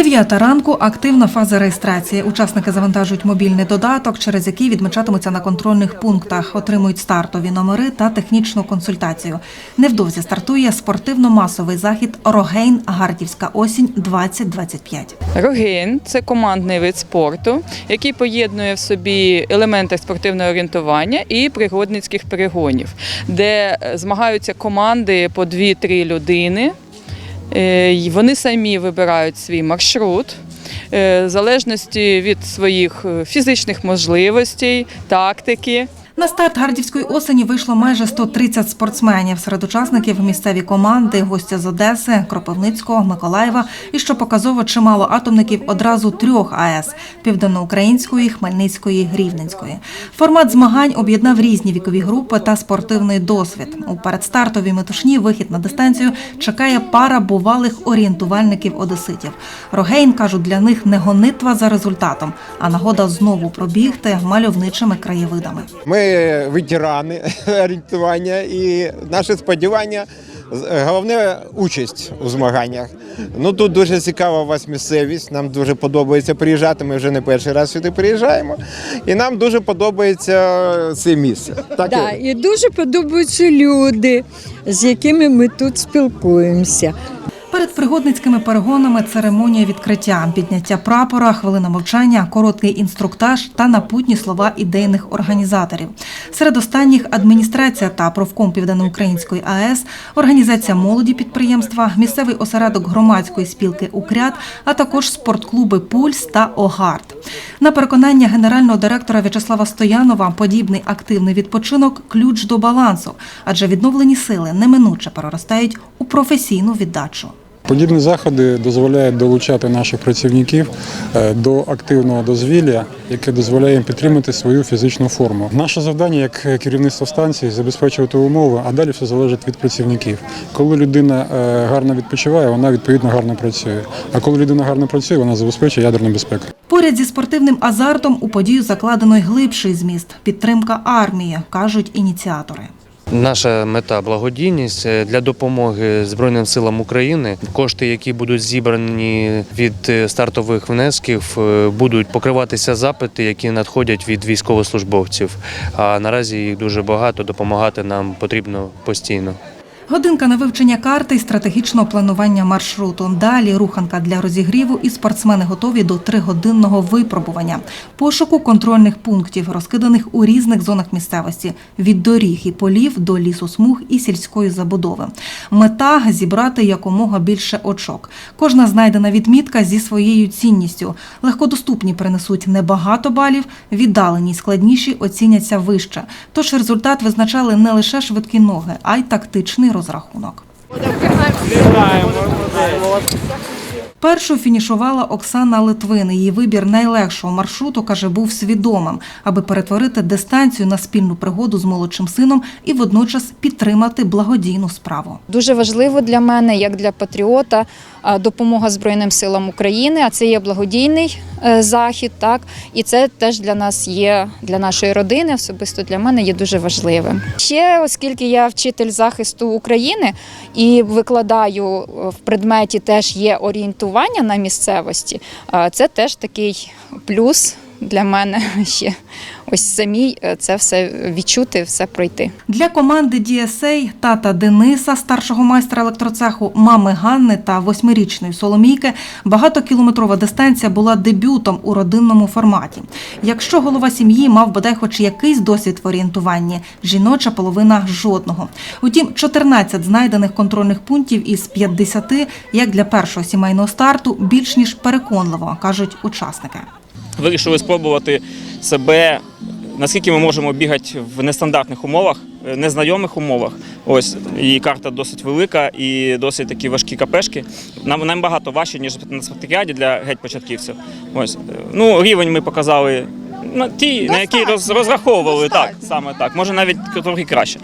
Дев'ята ранку активна фаза реєстрації. Учасники завантажують мобільний додаток, через який відмічатимуться на контрольних пунктах, отримують стартові номери та технічну консультацію. Невдовзі стартує спортивно-масовий захід Рогейн Гардівська осінь 2025 Рогейн це командний вид спорту, який поєднує в собі елементи спортивного орієнтування і пригодницьких перегонів, де змагаються команди по 2-3 людини. Е, Вони самі вибирають свій маршрут. е, В залежності від своїх е, фізичних можливостей, тактики. На старт гардівської осені вийшло майже 130 спортсменів. Серед учасників місцеві команди, гості з Одеси, Кропивницького, Миколаєва і що показово чимало атомників одразу трьох АЕС південноукраїнської, Хмельницької, Рівненської. Формат змагань об'єднав різні вікові групи та спортивний досвід. У передстартовій метушні вихід на дистанцію чекає пара бувалих орієнтувальників одеситів. Рогейн кажуть, для них не гонитва за результатом, а нагода знову пробігти мальовничими краєвидами. Ми ветерани орієнтування і наше сподівання. з- Головне участь у змаганнях. Ну тут дуже цікава у вас місцевість. Нам дуже подобається приїжджати. Ми вже не перший раз сюди приїжджаємо, і нам дуже подобається це місце. Так Да, і дуже подобаються люди, з якими ми тут спілкуємося. Перед пригодницькими перегонами церемонія відкриття, підняття прапора, хвилина мовчання, короткий інструктаж та напутні слова ідейних організаторів. Серед останніх адміністрація та профком Південноукраїнської АЕС, організація молоді підприємства, місцевий осередок громадської спілки Укряд, а також спортклуби Пульс та Огард. На переконання генерального директора В'ячеслава Стоянова, подібний активний відпочинок ключ до балансу, адже відновлені сили неминуче переростають у професійну віддачу. Подібні заходи дозволяють долучати наших працівників е, до активного дозвілля, яке дозволяє їм підтримати свою фізичну форму. Наше завдання як керівництво станції забезпечувати умови, а далі все залежить від працівників. Коли людина е, гарно відпочиває, вона відповідно гарно працює. А коли людина гарно працює, вона забезпечує ядерну безпеку. Поряд зі спортивним азартом у подію закладено й глибший зміст підтримка армії, кажуть ініціатори. Наша мета благодійність е, для допомоги Збройним силам України. Кошти, які будуть зібрані від е, стартових внесків, е, будуть покриватися запити, які надходять від військовослужбовців. А наразі їх дуже багато. Допомагати нам потрібно постійно. Годинка на вивчення карти і стратегічного планування маршруту. Далі руханка для розігріву і спортсмени готові до тригодинного випробування. Пошуку контрольних пунктів, розкиданих у різних зонах місцевості від доріг і полів до лісосмуг і сільської забудови. Мета зібрати якомога більше очок. Кожна знайдена відмітка зі своєю цінністю. Легкодоступні принесуть небагато балів, віддалені й складніші оціняться вище. Тож результат визначали не лише швидкі ноги, а й тактичний розрахунок. Першу фінішувала Оксана Литвин. Її вибір найлегшого маршруту, каже, був свідомим, аби перетворити дистанцію на спільну пригоду з молодшим сином і водночас підтримати благодійну справу. Дуже важливо для мене, як для патріота, допомога Збройним силам України. А це є благодійний е, захід, так і це теж для нас є для нашої родини, особисто для мене є дуже важливим. Ще оскільки я вчитель захисту України і викладаю е, в предметі, теж є орієнтування на місцевості. Це теж такий плюс для мене ще ось самій е, це все відчути, все пройти. Для команди DSA тата Дениса, старшого майстра електроцеху, мами Ганни та восьмирічної Соломійки багатокілометрова дистанція була дебютом у родинному форматі. Якщо голова сім'ї мав бодай хоч якийсь досвід в орієнтуванні, жіноча половина жодного. Утім, 14 знайдених контрольних пунктів із 50, як для першого сімейного старту, більш ніж переконливо, кажуть учасники. вирішили спробувати себе, наскільки ми можемо бігати в нестандартних умовах, е, незнайомих умовах. Ось і карта досить велика і досить такі важкі капешки. Нам нам багато важче, ніж на спартакіаді для геть початківців. Ось е, ну рівень ми показали на ті, на які роз, розраховували. Так, саме так. Може навіть трохи краще.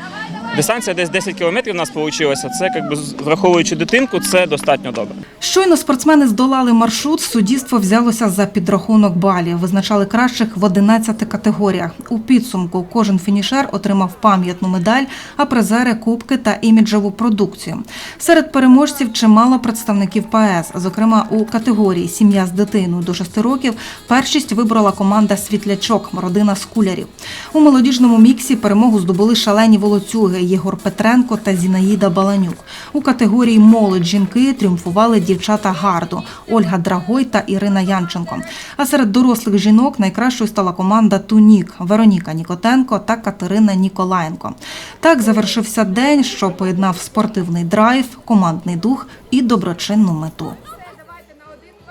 Дистанція десь 10 кілометрів у нас вийшла. Це якби враховуючи дитинку, це достатньо добре. Щойно спортсмени здолали маршрут, суддівство взялося за підрахунок балів. Визначали кращих в 11 категоріях. У підсумку кожен фінішер отримав пам'ятну медаль, а призери кубки та іміджову продукцію. Серед переможців чимало представників ПАЕС. Зокрема, у категорії Сім'я з дитиною до 6 років першість вибрала команда Світлячок, родина скулярів. У молодіжному міксі перемогу здобули шалені волоцюги Єгор Петренко та Зінаїда Баланюк. У категорії молодь жінки тріумфували дівчата гарду Ольга Драгой та Ірина Янченко. А серед дорослих жінок найкращою стала команда Тунік Вероніка Нікотенко та Катерина Ніколаєнко. Так завершився день, що поєднав спортивний драйв, командний дух і доброчинну мету.